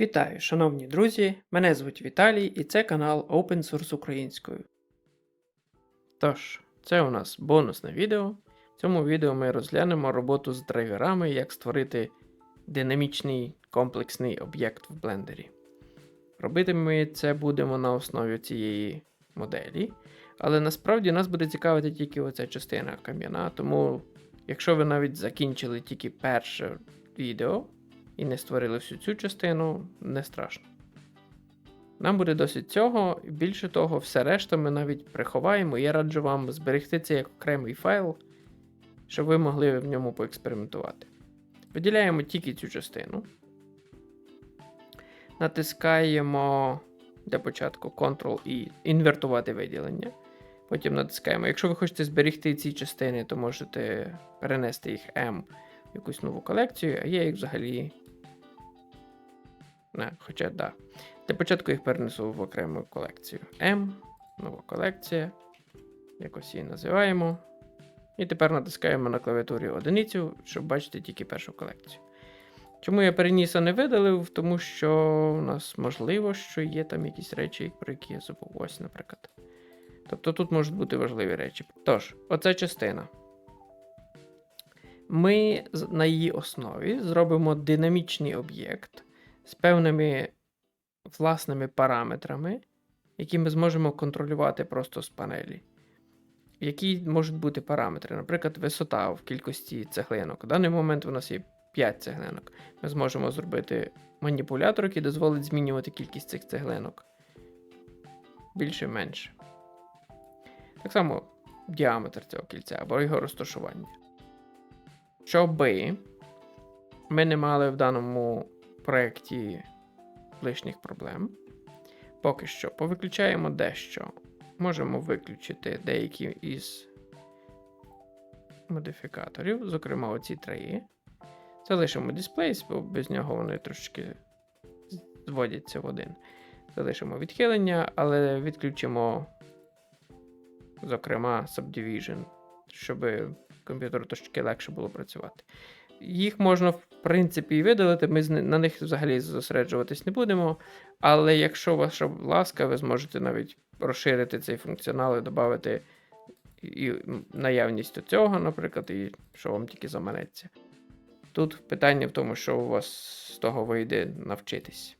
Вітаю, шановні друзі! Мене звуть Віталій і це канал Open Source Українською. Тож, це у нас бонусне відео. В цьому відео ми розглянемо роботу з драйверами, як створити динамічний комплексний об'єкт в блендері. Робити ми це будемо на основі цієї моделі, але насправді нас буде цікавити тільки оця частина кам'яна, тому якщо ви навіть закінчили тільки перше відео, і не створили всю цю частину, не страшно. Нам буде досить цього, більше того, все решта ми навіть приховаємо. Я раджу вам зберегти це як окремий файл, щоб ви могли в ньому поекспериментувати. Виділяємо тільки цю частину. Натискаємо для початку Ctrl і інвертувати виділення. Потім натискаємо. Якщо ви хочете зберегти ці частини, то можете перенести їх M в якусь нову колекцію, а я їх взагалі не, хоча да. Для початку їх перенесу в окрему колекцію. M, нова колекція. Якось її називаємо. І тепер натискаємо на клавіатурі одиницю, щоб бачити тільки першу колекцію. Чому я переніс, а не видалив? Тому що у нас можливо, що є там якісь речі, про які я забув. Ось, наприклад. Тобто тут можуть бути важливі речі. Тож, оця частина. Ми на її основі зробимо динамічний об'єкт з певними власними параметрами, які ми зможемо контролювати просто з панелі. Які можуть бути параметри? Наприклад, висота в кількості цеглинок. В даний момент у нас є 5 цеглинок. Ми зможемо зробити маніпулятор, який дозволить змінювати кількість цих цеглинок. Більше-менше. Так само діаметр цього кільця або його розташування. Щоби ми не мали в даному проєкті лишніх проблем. Поки що повиключаємо дещо. Можемо виключити деякі із модифікаторів, зокрема, оці три. Залишимо Displays, бо без нього вони трошки зводяться в один. Залишимо відхилення, але відключимо, зокрема, Subdivision, щоб комп'ютеру трошки легше було працювати. Їх можна, в принципі, і видалити, ми на них взагалі зосереджуватись не будемо. Але якщо ваша ласка, ви зможете навіть розширити цей функціонал і додати і наявність цього, наприклад, і що вам тільки заманеться. Тут питання в тому, що у вас з того вийде навчитись.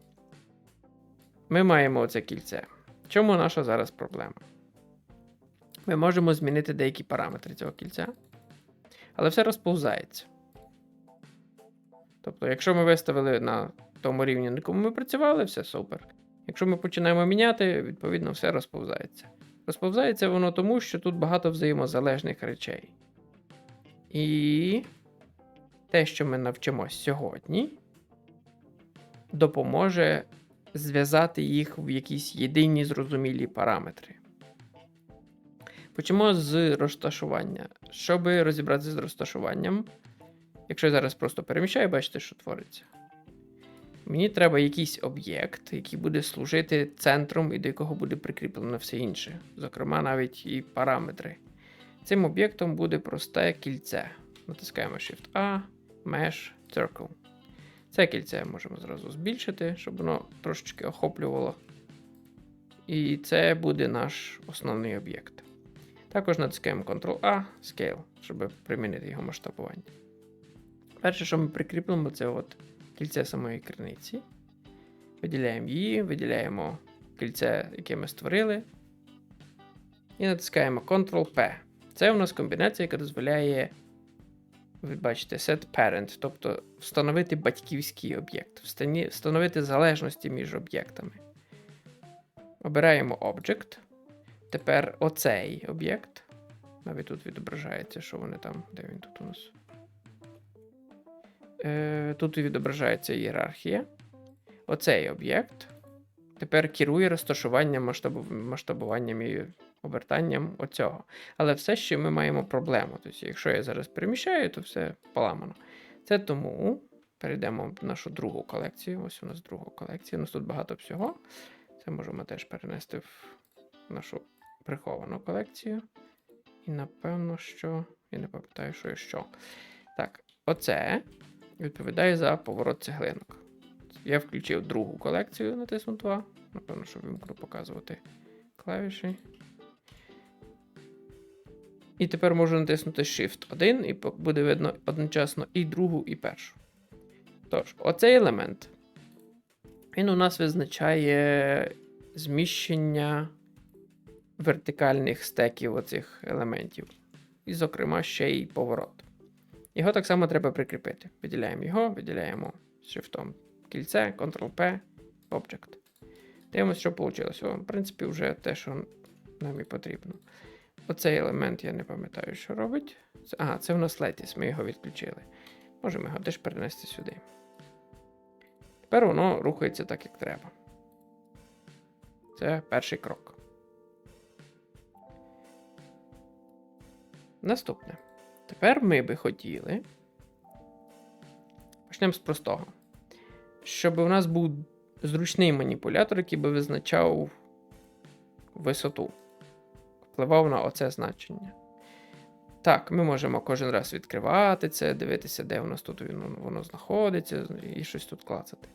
Ми маємо оце кільце. Чому наша зараз проблема? Ми можемо змінити деякі параметри цього кільця, але все розповзається. Тобто, якщо ми виставили на тому рівні, на якому ми працювали, все супер. Якщо ми починаємо міняти, відповідно, все розповзається. Розповзається воно тому, що тут багато взаємозалежних речей. І те, що ми навчимось сьогодні, допоможе зв'язати їх в якісь єдині зрозумілі параметри. Почнемо з розташування. Щоб розібратися з розташуванням, Якщо я зараз просто переміщаю, бачите, що твориться. Мені треба якийсь об'єкт, який буде служити центром і до якого буде прикріплено все інше, зокрема, навіть і параметри. Цим об'єктом буде просте кільце. Натискаємо Shift-A, Mesh, Circle. Це кільце можемо зразу збільшити, щоб воно трошечки охоплювало. І це буде наш основний об'єкт. Також натискаємо Ctrl-A, Scale, щоб примінити його масштабування. Перше, що ми прикріпимо, це от кільце самої криниці. Виділяємо її, виділяємо кільце, яке ми створили. І натискаємо Ctrl-P. Це у нас комбінація, яка дозволяє, ви бачите, set parent, тобто встановити батьківський об'єкт, встановити залежності між об'єктами. Обираємо Object. Тепер оцей об'єкт. Навіть тут відображається, що вони там, де він тут у нас. Е, тут відображається ієрархія. Оцей об'єкт тепер керує розташуванням, масштабу... масштабуванням і обертанням оцього. Але все ще ми маємо проблему. Тобто, якщо я зараз переміщаю, то все поламано. Це тому перейдемо в нашу другу колекцію. Ось у нас друга колекція. У нас тут багато всього. Це можемо теж перенести в нашу приховану колекцію. І напевно, що. Я не пам'ятаю, що і що. Так, оце відповідає за поворот цеглинок. Я включив другу колекцію, натиснув 2. Напевно, що вимкну показувати клавіші. І тепер можу натиснути Shift 1, і буде видно одночасно і другу, і першу. Тож, оцей елемент. Він у нас визначає зміщення вертикальних стеків оцих елементів. І, зокрема, ще й поворот. Його так само треба прикріпити. Виділяємо його, виділяємо шрифтом кільце, Ctrl-P, Object. Дивимося, що вийшло. О, В принципі, вже те, що нам і потрібно. Оцей елемент я не пам'ятаю, що робить. Ага, це в нас Lattice, ми його відключили. Можемо його теж перенести сюди. Тепер воно рухається так, як треба. Це перший крок. Наступне. Тепер ми би хотіли. Почнемо з простого. Щоб у нас був зручний маніпулятор, який би визначав висоту. Впливав на оце значення. Так, ми можемо кожен раз відкривати це, дивитися, де у нас тут воно, воно знаходиться, і щось тут клацати.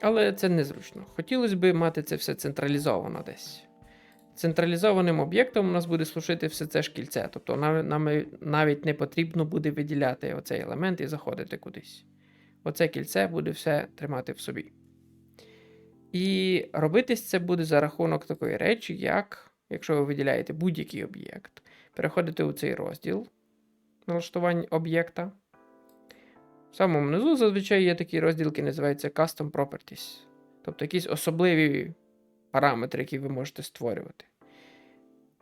Але це незручно. Хотілося б мати це все централізовано десь. Централізованим об'єктом у нас буде служити все це ж кільце. Тобто нам, нам навіть не потрібно буде виділяти оцей елемент і заходити кудись. Оце кільце буде все тримати в собі. І робитись це буде за рахунок такої речі, як, якщо ви виділяєте будь-який об'єкт, переходите у цей розділ налаштувань об'єкта. В самому низу зазвичай є такий розділ, який називається Custom Properties. Тобто якісь особливі параметри, які ви можете створювати.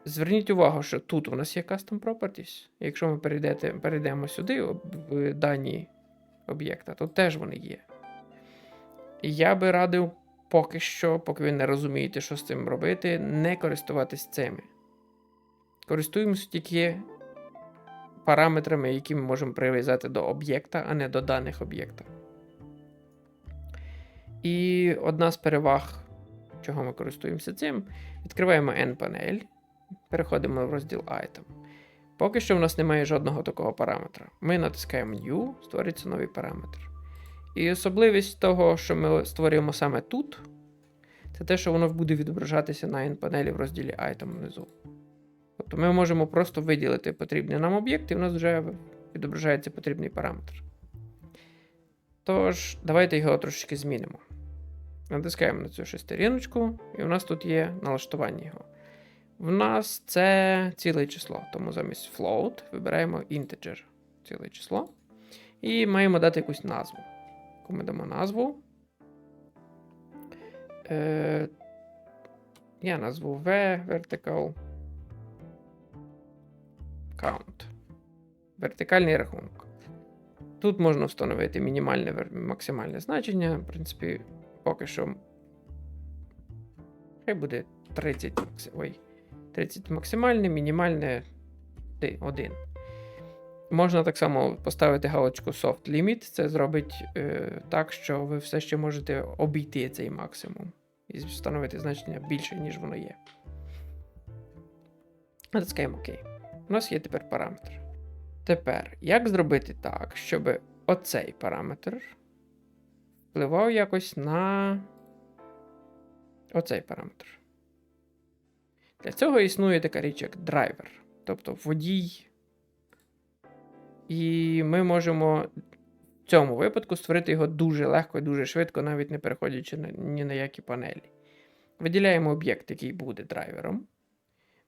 Зверніть увагу, що тут у нас є Custom Properties. Якщо ми перейдете, перейдемо сюди, в дані об'єкта, то теж вони є. Я би радив поки що, поки ви не розумієте, що з цим робити, не користуватись цими. Користуємося тільки параметрами, які ми можемо прив'язати до об'єкта, а не до даних об'єкта. І одна з переваг, чого ми користуємося цим, відкриваємо N-панель, переходимо в розділ Item. Поки що в нас немає жодного такого параметра. Ми натискаємо New, створюється новий параметр. І особливість того, що ми створюємо саме тут, це те, що воно буде відображатися на N-панелі в розділі Item внизу. Тобто ми можемо просто виділити потрібний нам об'єкт, і в нас вже відображається потрібний параметр. Тож, давайте його трошечки змінимо. Натискаємо на цю шестеріночку, і у нас тут є налаштування його. В нас це ціле число, тому замість float вибираємо integer ціле число. І маємо дати якусь назву. Ми дамо назву. Е, я назву V vertical count. Вертикальний рахунок. Тут можна встановити мінімальне максимальне значення. В принципі, поки що. Хай буде 30, макси- ой, 30 максимальне, мінімальне 1. Можна так само поставити галочку Soft Limit. Це зробить е, так, що ви все ще можете обійти цей максимум і встановити значення більше, ніж воно є. Натискаємо ОК. У нас є тепер параметр. Тепер, як зробити так, щоб оцей параметр впливав якось на оцей параметр? Для цього існує така річ, як драйвер, тобто водій. І ми можемо в цьому випадку створити його дуже легко і дуже швидко, навіть не переходячи ні на які панелі. Виділяємо об'єкт, який буде драйвером.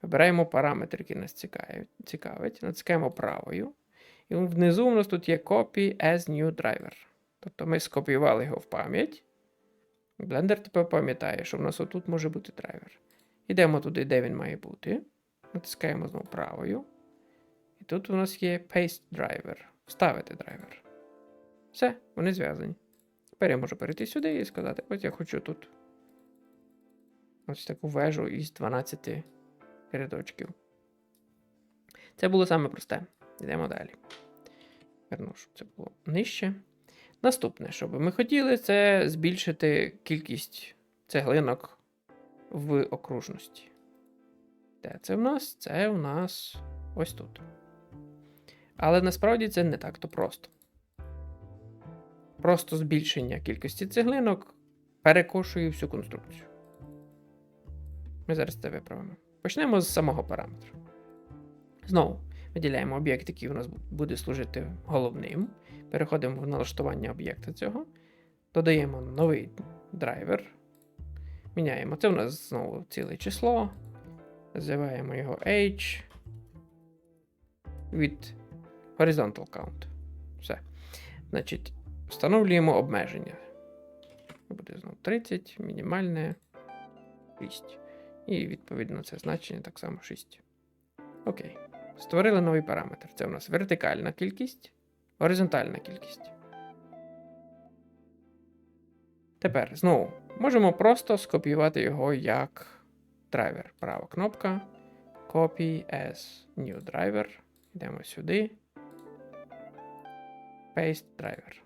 Вибираємо параметр, який нас цікавить, натискаємо правою. І внизу у нас тут є Copy as New Driver. Тобто ми скопіювали його в пам'ять. Blender тепер пам'ятає, що в нас отут може бути драйвер. Йдемо туди, де він має бути. Натискаємо знову правою. І тут у нас є Paste Driver. Вставити драйвер. Все, вони зв'язані. Тепер я можу перейти сюди і сказати: ось я хочу тут. Ось таку вежу із 12 рядочків. Це було саме просте. Йдемо далі. Верну, щоб це було нижче. Наступне, що би ми хотіли, це збільшити кількість цеглинок в окружності. Де це в нас? Це в нас ось тут. Але насправді це не так то просто. просто збільшення кількості цеглинок перекошує всю конструкцію. Ми зараз це виправимо. Почнемо з самого параметру. Знову виділяємо об'єкт, який у нас буде служити головним. Переходимо в налаштування об'єкта цього. Додаємо новий драйвер. Міняємо. Це у нас знову ціле число. Називаємо його H від horizontal count. Все. Значить, встановлюємо обмеження. Буде знову 30, мінімальне 6. І відповідно це значення так само 6. Окей. Створили новий параметр. Це у нас вертикальна кількість, горизонтальна кількість. Тепер знову можемо просто скопіювати його як драйвер. Права кнопка. Copy as new driver. Йдемо сюди. Paste driver.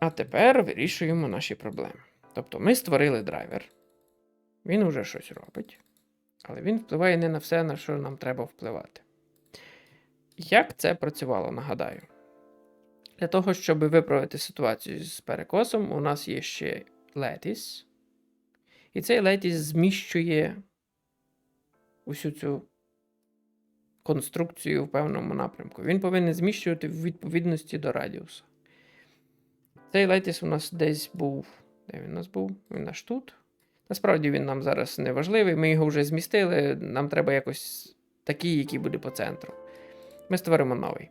А тепер вирішуємо наші проблеми. Тобто ми створили драйвер. Він уже щось робить. Але він впливає не на все, на що нам треба впливати. Як це працювало, нагадаю. Для того, щоб виправити ситуацію з перекосом, у нас є ще Lattice. І цей Lattice зміщує усю цю конструкцію в певному напрямку. Він повинен зміщувати в відповідності до радіуса. Цей Lattice у нас десь був. Де він у нас був? Він аж тут. Насправді він нам зараз не важливий. Ми його вже змістили. Нам треба якось такий, який буде по центру. Ми створимо новий.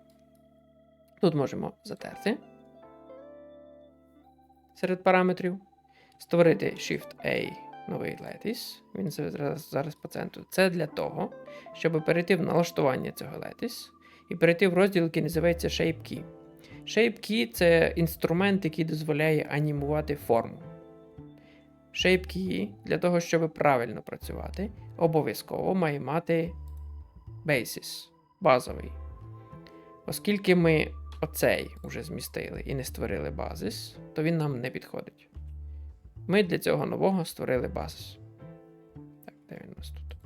Тут можемо затерти серед параметрів. Створити Shift-A новий Lattice. Він зараз, зараз по центру. Це для того, щоб перейти в налаштування цього Lattice і перейти в розділ, який називається Shape Key. Shape Key це інструмент, який дозволяє анімувати форму. Shape Key для того, щоб правильно працювати, обов'язково має мати basis, базовий. Оскільки ми оцей уже змістили і не створили базис, то він нам не підходить. Ми для цього нового створили базис. Так, де він у нас тут?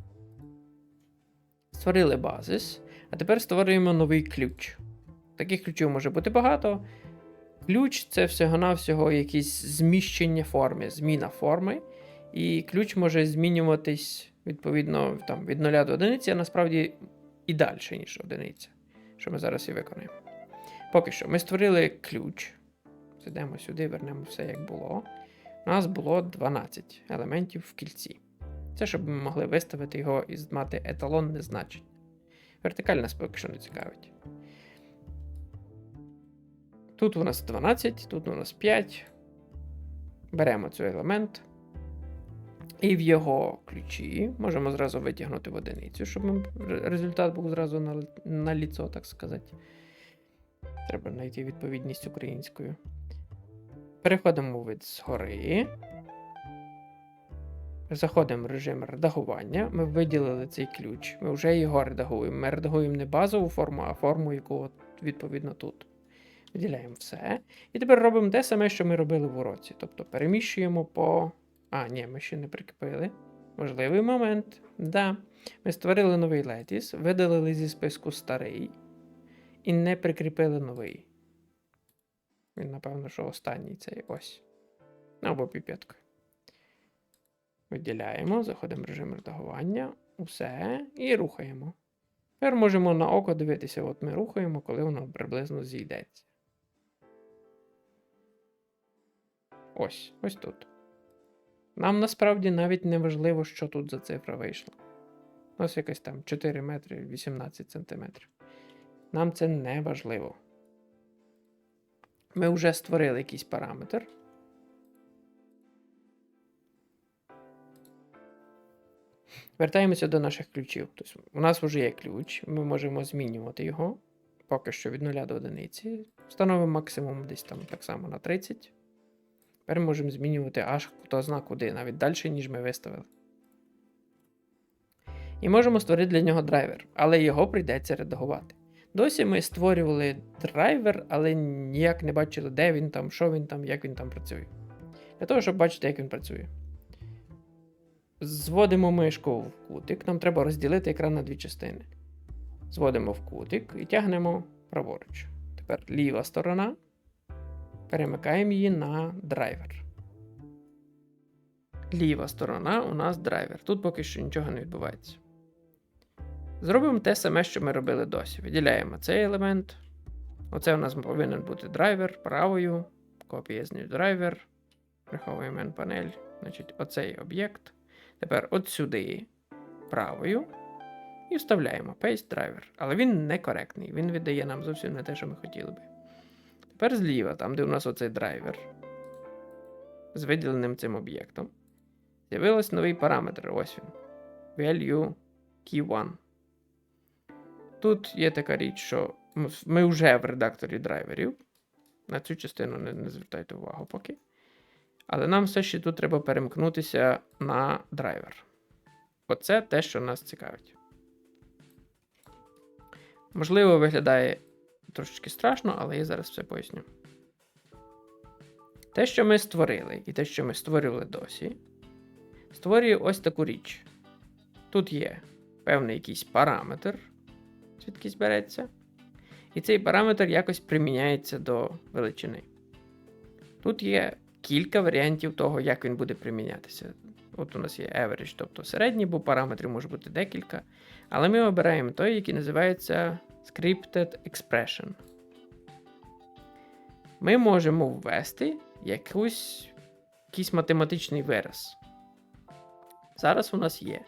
Створили базис, а тепер створюємо новий ключ. Таких ключів може бути багато. Ключ це всього-навсього якісь зміщення форми, зміна форми. І ключ може змінюватись відповідно там, від 0 до 1, а насправді і далі, ніж одиниця, що ми зараз і виконаємо. Поки що, ми створили ключ. Зайдемо сюди, вернемо все як було. У нас було 12 елементів в кільці. Це щоб ми могли виставити його і мати еталонне значення. Вертикаль нас поки що не цікавить. Тут у нас 12, тут у нас 5. Беремо цей елемент. І в його ключі можемо зразу витягнути в одиницю, щоб результат був зразу на, на ліцо, так сказати. Треба знайти відповідність українською. Переходимо в вид згори. Заходимо в режим редагування. Ми виділили цей ключ. Ми вже його редагуємо. Ми редагуємо не базову форму, а форму, яку відповідно тут. Виділяємо все. І тепер робимо те саме, що ми робили в уроці. Тобто переміщуємо по. А, ні, ми ще не прикріпили. Важливий момент. Да. Ми створили новий Lattice, видалили зі списку старий і не прикріпили новий. Він, напевно, що останній цей ось. Або піпеткою. Виділяємо, заходимо в режим редагування, усе, і рухаємо. Тепер можемо на око дивитися, от ми рухаємо, коли воно приблизно зійдеться. Ось, ось тут. Нам насправді навіть не важливо, що тут за цифра вийшла. Ось якась там 4 метри 18 сантиметрів. Нам це не важливо. Ми вже створили якийсь параметр. Вертаємося до наших ключів. Тобто, у нас вже є ключ, ми можемо змінювати його. Поки що від 0 до 1. Встановимо максимум десь там так само на 30. Тепер можемо змінювати аж хто зна куди, навіть далі, ніж ми виставили. І можемо створити для нього драйвер, але його прийдеться редагувати. Досі ми створювали драйвер, але ніяк не бачили, де він там, що він там, як він там працює. Для того, щоб бачити, як він працює. Зводимо мишку в кутик. Нам треба розділити екран на дві частини. Зводимо в кутик і тягнемо праворуч. Тепер ліва сторона. Перемикаємо її на драйвер. Ліва сторона у нас драйвер. Тут поки що нічого не відбувається. Зробимо те саме, що ми робили досі. Виділяємо цей елемент. Оце у нас повинен бути драйвер правою. Копія з new driver. Приховуємо N-панель. Значить, оцей об'єкт. Тепер от сюди правою. І вставляємо Paste Driver. Але він некоректний. Він віддає нам зовсім не те, що ми хотіли би. Тепер зліва, там, де у нас оцей драйвер, з виділеним цим об'єктом, з'явився новий параметр. Ось він. Value key 1. Тут є така річ, що ми вже в редакторі драйверів. На цю частину не, не звертайте увагу поки. Але нам все ще тут треба перемкнутися на драйвер. Оце те, що нас цікавить. Можливо, виглядає трошечки страшно, але я зараз все поясню. Те, що ми створили, і те, що ми створювали досі, створює ось таку річ. Тут є певний якийсь параметр, звідкись береться, і цей параметр якось приміняється до величини. Тут є кілька варіантів того, як він буде примінятися. От у нас є average, тобто середній, бо параметрів може бути декілька. Але ми обираємо той, який називається Scripted Expression. Ми можемо ввести якусь, якийсь математичний вираз. Зараз у нас є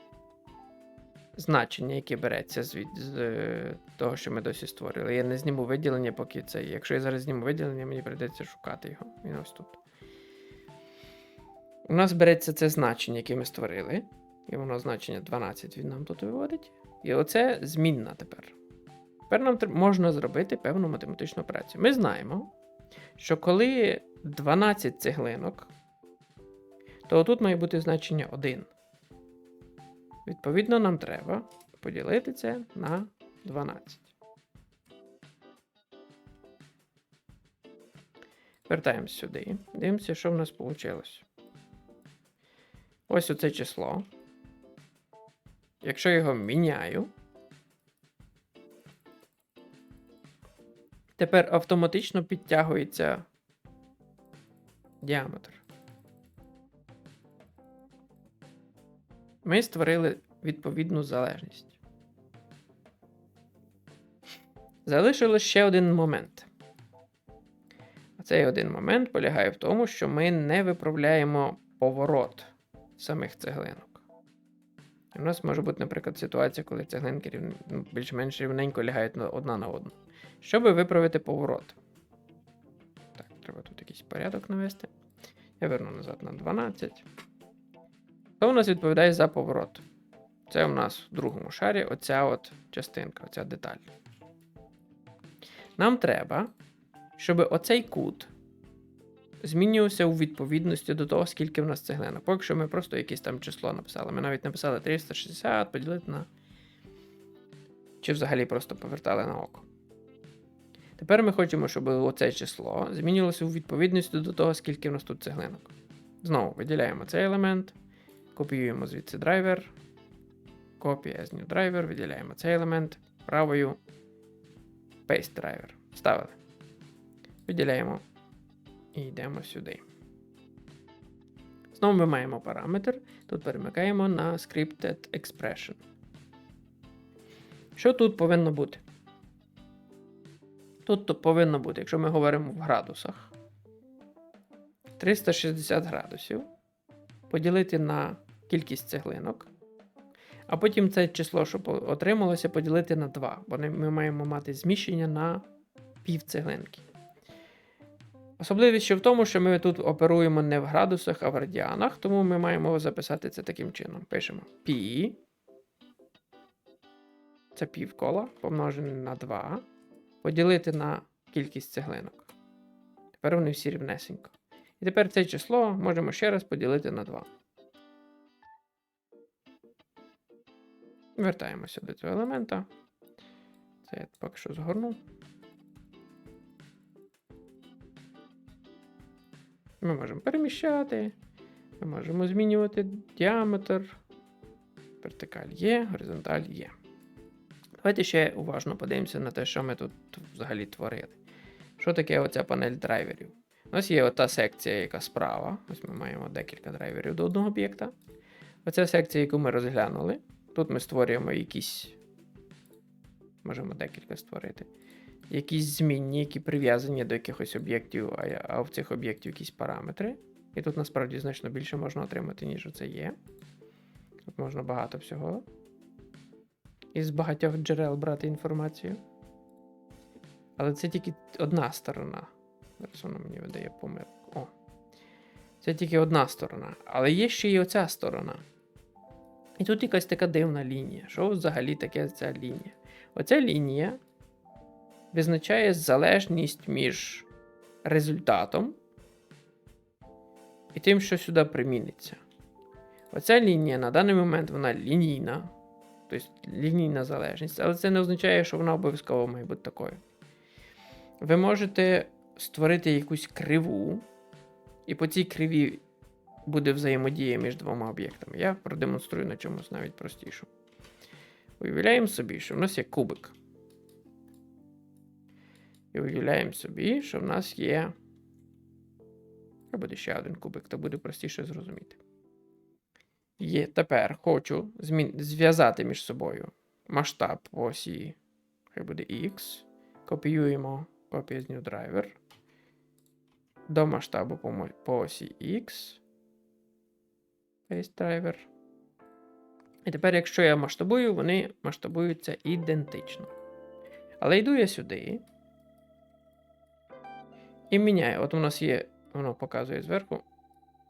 значення, яке береться з, з е, того, що ми досі створили. Я не зніму виділення, поки це. Якщо я зараз зніму виділення, мені прийдеться шукати його. Він ось тут. У нас береться це значення, яке ми створили. І воно значення 12 він нам тут виводить. І оце змінна тепер. Тепер нам можна зробити певну математичну операцію. Ми знаємо, що коли 12 цеглинок, то тут має бути значення 1. Відповідно, нам треба поділити це на 12. Вертаємось сюди. Дивимося, що в нас вийшло. Ось оце число. Якщо його міняю, тепер автоматично підтягується діаметр. Ми створили відповідну залежність. Залишилось ще один момент. А цей один момент полягає в тому, що ми не виправляємо поворот самих цеглинок. У нас може бути, наприклад, ситуація, коли цеглинки ну, більш-менш рівненько лягають одна на одну. Щоб виправити поворот. Так, треба тут якийсь порядок навести. Я верну назад на 12. Хто у нас відповідає за поворот? Це у нас в другому шарі оця от частинка, оця деталь. Нам треба, щоб оцей кут змінювався у відповідності до того, скільки в нас цеглинок. Поки що ми просто якесь там число написали. Ми навіть написали 360 поділити на. Чи взагалі просто повертали на око. Тепер ми хочемо, щоб оце число змінювалося у відповідності до того, скільки в нас тут цеглинок. Знову виділяємо цей елемент, копіюємо звідси драйвер. Копія з new driver, виділяємо цей елемент правою. Paste driver. Вставили. Виділяємо і йдемо сюди. Знову ми маємо параметр. Тут перемикаємо на Scripted Expression. Що тут повинно бути? Тут то повинно бути, якщо ми говоримо в градусах, 360 градусів поділити на кількість цеглинок, а потім це число, що отрималося, поділити на 2, бо ми маємо мати зміщення на пів цеглинки. Особливість ще в тому, що ми тут оперуємо не в градусах, а в радіанах, тому ми маємо записати це таким чином. Пишемо π. Це півкола помножене на 2. Поділити на кількість цеглинок. Тепер вони всі рівнесенько. І тепер це число можемо ще раз поділити на 2. Вертаємося до цього елемента. Це я поки що згорну. Ми можемо переміщати, ми можемо змінювати діаметр. Вертикаль є, горизонталь є. Давайте ще уважно подивимося на те, що ми тут взагалі творили. Що таке оця панель драйверів? Нас є ота секція, яка справа. Ось ми маємо декілька драйверів до одного об'єкта. Оця секція, яку ми розглянули. Тут ми створюємо якісь. Можемо декілька створити. Якісь змінні, які прив'язані до якихось об'єктів, а в цих об'єктів якісь параметри. І тут насправді значно більше можна отримати, ніж це є. Тут можна багато всього. Із багатьох джерел брати інформацію. Але це тільки одна сторона. Зараз воно мені видає помилку. О. Це тільки одна сторона. Але є ще й оця сторона. І тут якась така дивна лінія. Що взагалі таке ця лінія? Оця лінія визначає залежність між результатом і тим, що сюди приміниться. Оця лінія на даний момент вона лінійна, тобто лінійна залежність, але це не означає, що вона обов'язково має бути такою. Ви можете створити якусь криву, і по цій криві буде взаємодія між двома об'єктами. Я продемонструю на чомусь навіть простіше. Уявляємо собі, що в нас є кубик. І уявляємо собі, що в нас є. Хай буде ще один кубик, то буде простіше зрозуміти. Є, тепер хочу зв'язати між собою масштаб осі, хай буде X. Копіюємо копія з New Driver до масштабу по, по осі X. Paste driver. І тепер, якщо я масштабую, вони масштабуються ідентично. Але йду я сюди. І міняю. От у нас є, воно показує зверху.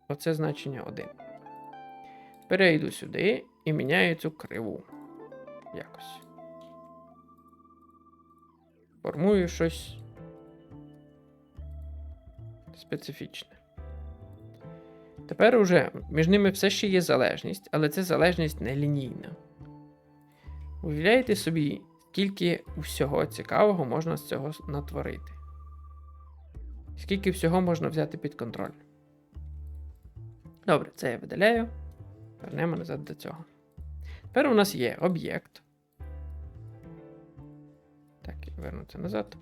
Оце значення 1. Тепер я йду сюди і міняю цю криву. Якось. Формую щось специфічне. Тепер уже між ними все ще є залежність, але це залежність не лінійна. Уявляєте собі, скільки всього цікавого можна з цього натворити. Скільки всього можна взяти під контроль. Добре, це я видаляю. Вернемо назад до цього. Тепер у нас є об'єкт. Так, вернуться назад.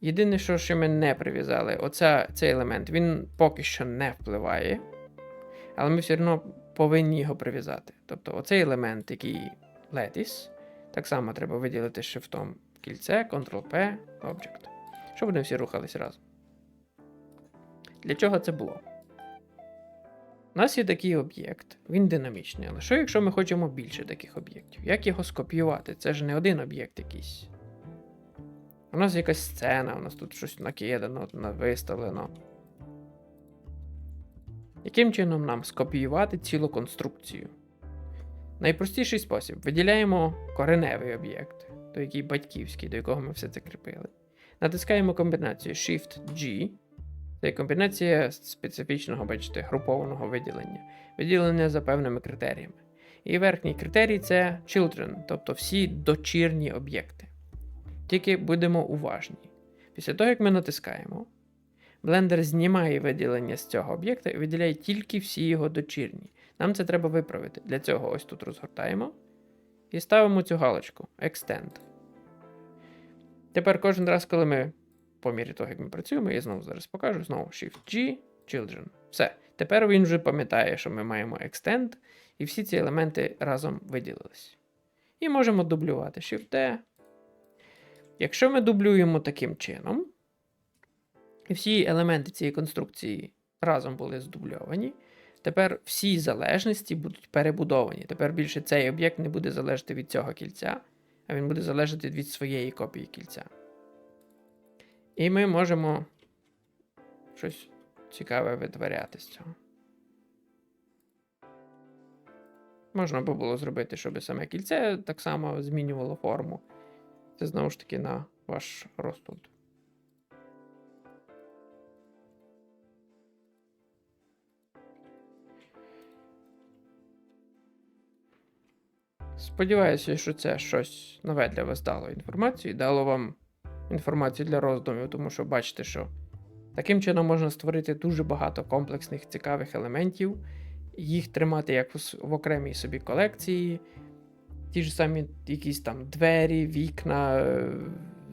Єдине, що ще ми не прив'язали, оця, цей елемент, він поки що не впливає. Але ми все одно повинні його прив'язати. Тобто оцей елемент, який lattice, так само треба виділити шифтом кільце, Ctrl-P, Object. Щоб вони всі рухались разом. Для чого це було? У нас є такий об'єкт, він динамічний. Але що, якщо ми хочемо більше таких об'єктів? Як його скопіювати? Це ж не один об'єкт якийсь. У нас якась сцена, у нас тут щось накидано, виставлено. Яким чином нам скопіювати цілу конструкцію? Найпростіший спосіб: виділяємо кореневий об'єкт, той який батьківський, до якого ми все це кріпили. Натискаємо комбінацію Shift-G. Це комбінація специфічного, бачите, групованого виділення. Виділення за певними критеріями. І верхній критерій це children, тобто всі дочірні об'єкти. Тільки будемо уважні. Після того, як ми натискаємо, Blender знімає виділення з цього об'єкта і виділяє тільки всі його дочірні. Нам це треба виправити. Для цього ось тут розгортаємо і ставимо цю галочку Extend. Тепер кожен раз, коли ми, по мірі того, як ми працюємо, я знову зараз покажу, знову Shift-G, Children. Все. Тепер він вже пам'ятає, що ми маємо Extend, і всі ці елементи разом виділились. І можемо дублювати Shift-D. Якщо ми дублюємо таким чином, і всі елементи цієї конструкції разом були здубльовані, тепер всі залежності будуть перебудовані. Тепер більше цей об'єкт не буде залежати від цього кільця, а він буде залежати від своєї копії кільця. І ми можемо щось цікаве витворяти з цього. Можна би було зробити, щоб саме кільце так само змінювало форму. Це знову ж таки на ваш розсуд. Сподіваюся, що це щось нове для вас дало інформацію і дало вам інформацію для роздумів, тому що бачите, що таким чином можна створити дуже багато комплексних цікавих елементів, їх тримати як в, окремій собі колекції, ті ж самі якісь там двері, вікна, е,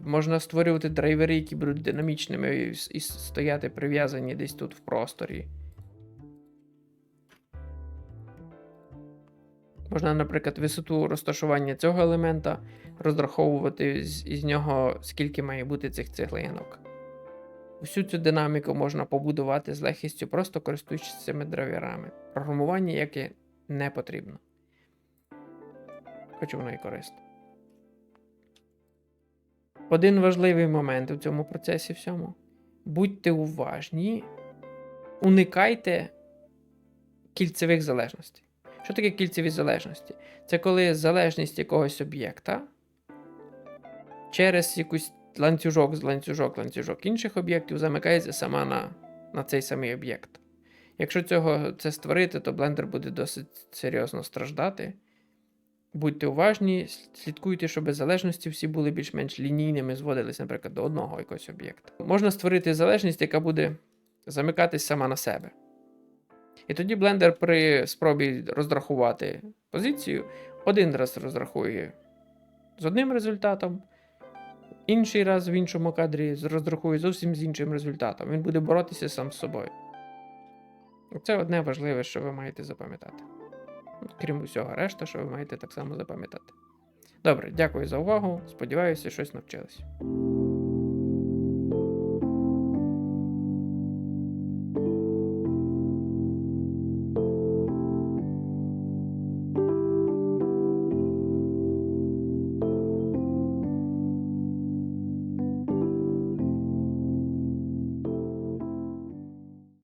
Можна створювати драйвери, які будуть динамічними і стояти прив'язані десь тут в просторі. Можна, наприклад, висоту розташування цього елемента розраховувати з, із нього, скільки має бути цих цеглинок. Всю цю динаміку можна побудувати з легкістю, просто користуючись цими драйверами. Програмування яке не потрібно. Хоч воно і корисно. Один важливий момент у цьому процесі всьому. Будьте уважні, уникайте кільцевих залежностей. Що таке кільцеві залежності? Це коли залежність якогось об'єкта через якийсь ланцюжок з ланцюжок, ланцюжок інших об'єктів замикається сама на, на цей самий об'єкт. Якщо цього це створити, то блендер буде досить серйозно страждати. Будьте уважні, слідкуйте, щоб залежності всі були більш-менш лінійними, зводились, наприклад, до одного якогось об'єкта. Можна створити залежність, яка буде замикатись сама на себе. І тоді блендер при спробі розрахувати позицію один раз розрахує з одним результатом, інший раз в іншому кадрі розрахує зовсім з іншим результатом. Він буде боротися сам з собою. Це одне важливе, що ви маєте запам'ятати. Крім усього решта, що ви маєте так само запам'ятати. Добре, дякую за увагу. Сподіваюся, щось навчились.